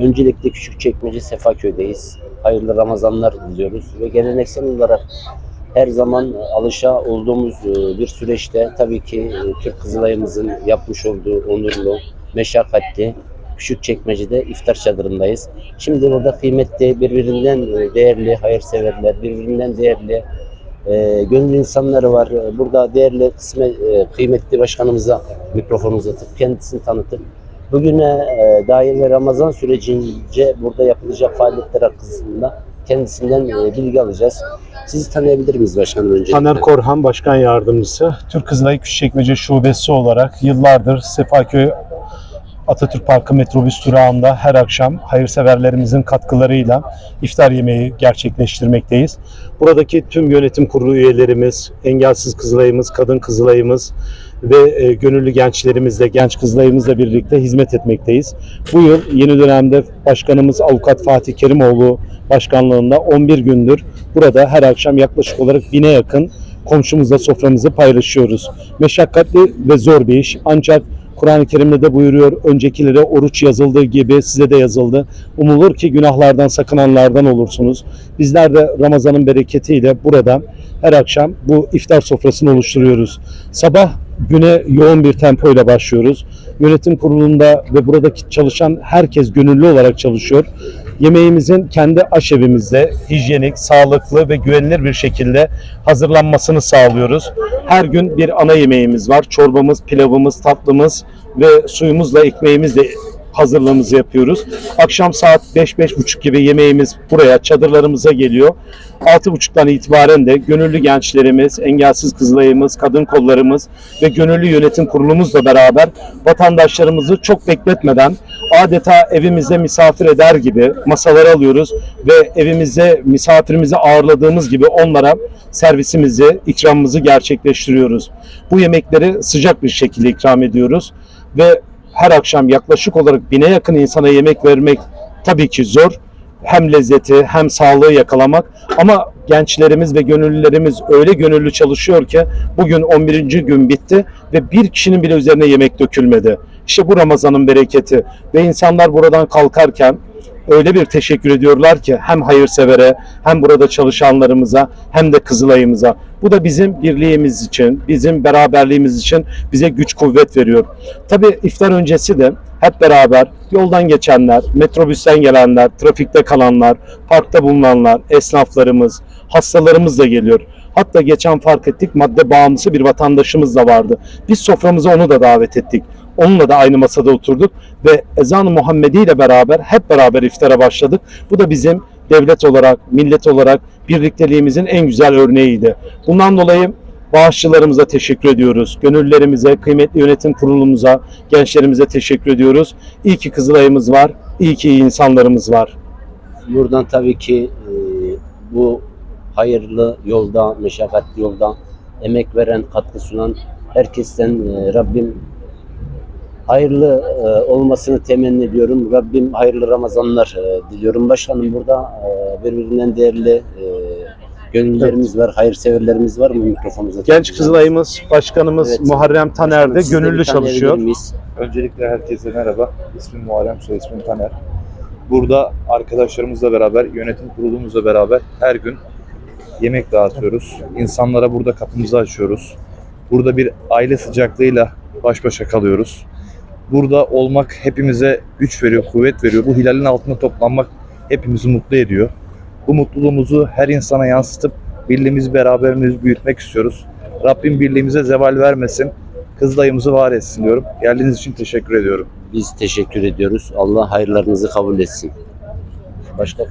Öncelikle Küçükçekmece Sefaköy'deyiz. Hayırlı Ramazanlar diliyoruz ve geleneksel olarak her zaman alışa olduğumuz e, bir süreçte tabii ki e, Türk Kızılayımızın yapmış olduğu onurlu, meşakkatli Küçükçekmece'de iftar çadırındayız. Şimdi burada kıymetli, birbirinden e, değerli hayırseverler, birbirinden değerli e, gönül insanları var. Burada değerli kısme, e, kıymetli başkanımıza mikrofonu uzatıp kendisini tanıtıp bugüne e, dair ve Ramazan sürecince burada yapılacak faaliyetler hakkında kendisinden e, bilgi alacağız. Sizi tanıyabilir miyiz başkanım öncelikle? Taner Korhan Başkan Yardımcısı. Türk Kızılay Küçükçekmece Şubesi olarak yıllardır Sefaköy Atatürk Parkı metrobüs durağında her akşam hayırseverlerimizin katkılarıyla iftar yemeği gerçekleştirmekteyiz. Buradaki tüm yönetim kurulu üyelerimiz, engelsiz Kızılay'ımız, kadın Kızılay'ımız ve e, gönüllü gençlerimizle, genç Kızılay'ımızla birlikte hizmet etmekteyiz. Bu yıl yeni dönemde Başkanımız Avukat Fatih Kerimoğlu başkanlığında 11 gündür burada her akşam yaklaşık olarak bine yakın komşumuzla soframızı paylaşıyoruz. Meşakkatli ve zor bir iş ancak Kur'an-ı Kerim'de de buyuruyor öncekilere oruç yazıldığı gibi size de yazıldı. Umulur ki günahlardan sakınanlardan olursunuz. Bizler de Ramazan'ın bereketiyle burada her akşam bu iftar sofrasını oluşturuyoruz. Sabah güne yoğun bir tempoyla başlıyoruz. Yönetim kurulunda ve buradaki çalışan herkes gönüllü olarak çalışıyor. Yemeğimizin kendi aşevimizde hijyenik, sağlıklı ve güvenilir bir şekilde hazırlanmasını sağlıyoruz. Her gün bir ana yemeğimiz var. Çorbamız, pilavımız, tatlımız ve suyumuzla ekmeğimizle hazırlığımızı yapıyoruz. Akşam saat 5-5.30 gibi yemeğimiz buraya çadırlarımıza geliyor. 6.30'dan itibaren de gönüllü gençlerimiz, engelsiz kızılayımız, kadın kollarımız ve gönüllü yönetim kurulumuzla beraber vatandaşlarımızı çok bekletmeden adeta evimizde misafir eder gibi masalara alıyoruz ve evimizde misafirimizi ağırladığımız gibi onlara servisimizi, ikramımızı gerçekleştiriyoruz. Bu yemekleri sıcak bir şekilde ikram ediyoruz ve her akşam yaklaşık olarak bine yakın insana yemek vermek tabii ki zor. Hem lezzeti hem sağlığı yakalamak ama gençlerimiz ve gönüllülerimiz öyle gönüllü çalışıyor ki bugün 11. gün bitti ve bir kişinin bile üzerine yemek dökülmedi. İşte bu Ramazan'ın bereketi ve insanlar buradan kalkarken öyle bir teşekkür ediyorlar ki hem hayırsevere hem burada çalışanlarımıza hem de Kızılay'ımıza. Bu da bizim birliğimiz için, bizim beraberliğimiz için bize güç kuvvet veriyor. Tabii iftar öncesi de hep beraber yoldan geçenler, metrobüsten gelenler, trafikte kalanlar, parkta bulunanlar, esnaflarımız, hastalarımız da geliyor. Hatta geçen fark ettik madde bağımlısı bir vatandaşımız da vardı. Biz soframıza onu da davet ettik. Onunla da aynı masada oturduk ve ezan-ı Muhammedi ile beraber hep beraber iftara başladık. Bu da bizim devlet olarak, millet olarak birlikteliğimizin en güzel örneğiydi. Bundan dolayı bağışçılarımıza teşekkür ediyoruz. Gönüllerimize, kıymetli yönetim kurulumuza, gençlerimize teşekkür ediyoruz. İyi ki Kızılay'ımız var, iyi ki insanlarımız var. Buradan tabii ki e, bu hayırlı yolda, meşakkatli yolda emek veren, katkı sunan herkesten e, Rabbim hayırlı e, olmasını temenni ediyorum. Rabbim hayırlı Ramazanlar e, diliyorum. Başkanım burada e, birbirinden değerli e, gönüllerimiz var, hayırseverlerimiz var mı mikrofonumuza? Genç Kızılay'ımız, başkanımız Evet. Muharrem Taner de Sizi de bir gönüllü çalışıyor. miyiz? Öncelikle herkese merhaba. İsmim Muharrem, soy ismim Taner. Burada arkadaşlarımızla beraber, yönetim kurulumuzla beraber her gün yemek dağıtıyoruz. İnsanlara burada kapımızı açıyoruz. Burada bir aile sıcaklığıyla baş başa kalıyoruz. Burada olmak hepimize güç veriyor, kuvvet veriyor. Bu hilalin altında toplanmak hepimizi mutlu ediyor. Bu mutluluğumuzu her insana yansıtıp birliğimizi, beraberimizi büyütmek istiyoruz. Rabbim birliğimize zeval vermesin. Kızılayımızı var etsin diyorum. Geldiğiniz için teşekkür ediyorum. Biz teşekkür ediyoruz. Allah hayırlarınızı kabul etsin. Başka